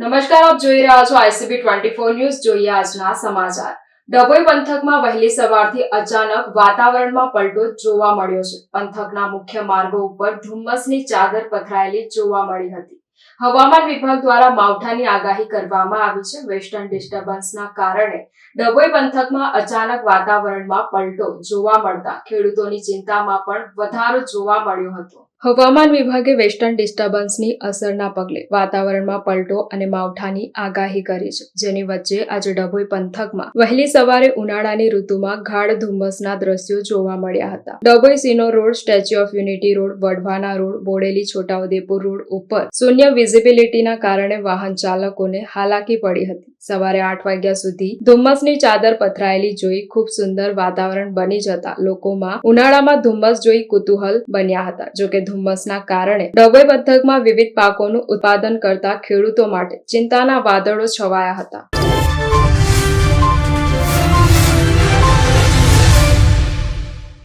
નમસ્કાર, આપ જોઈ રહ્યા છો આઈસીબી ટ્વેન્ટી ફોર ન્યૂઝ. જોઈએ આજના સમાચાર. ડભોઈ પંથકમાં વહેલી સવારથી અચાનક વાતાવરણમાં પલટો જોવા મળ્યો છે. પંથકના મુખ્ય માર્ગો ઉપર ધુમ્મસની ચાદર પથરાયેલી જોવા મળી હતી. હવામાન વિભાગ દ્વારા માવઠાની આગાહી કરવામાં આવી છે. વેસ્ટર્ન ડિસ્ટર્બન્સના કારણે ડભોઈ પંથકમાં અચાનક વાતાવરણમાં પલટો જોવા મળતા ખેડૂતોની ચિંતામાં પણ વધારો જોવા મળ્યો હતો. હવામાન વિભાગે વેસ્ટર્ન ડિસ્ટર્બન્સની અસરના પગલે વાતાવરણમાં પલટો અને માવઠાની આગાહી કરી છે, જેની વચ્ચે આજે ડભોઈ પંથકમાં વહેલી સવારે ઉનાળાની ઋતુમાં ગાઢ ધુમ્મસના દ્રશ્યો જોવા મળ્યા હતા. Dabhoi Sinor road statue of unity road, Wadhwana road, Bodeli Chhota Udepur road ઉપર શૂન્ય વિઝિબિલિટીના કારણે વાહન ચાલકોને હાલાકી પડી હતી. સવારે આઠ વાગ્યા સુધી ધુમ્મસની ચાદર પથરાયેલી જોઈ ખૂબ સુંદર વાતાવરણ બની જતા લોકોમાં ઉનાળામાં ધુમ્મસ જોઈ કુતૂહલ બન્યા હતા. જોકે ધુમ્મસના કારણે ડભોઈ પંથકમાં વિવિધ પાકોનું ઉત્પાદન કરતા ખેડૂતો માટે ચિંતાના વાદળો છવાયા હતા.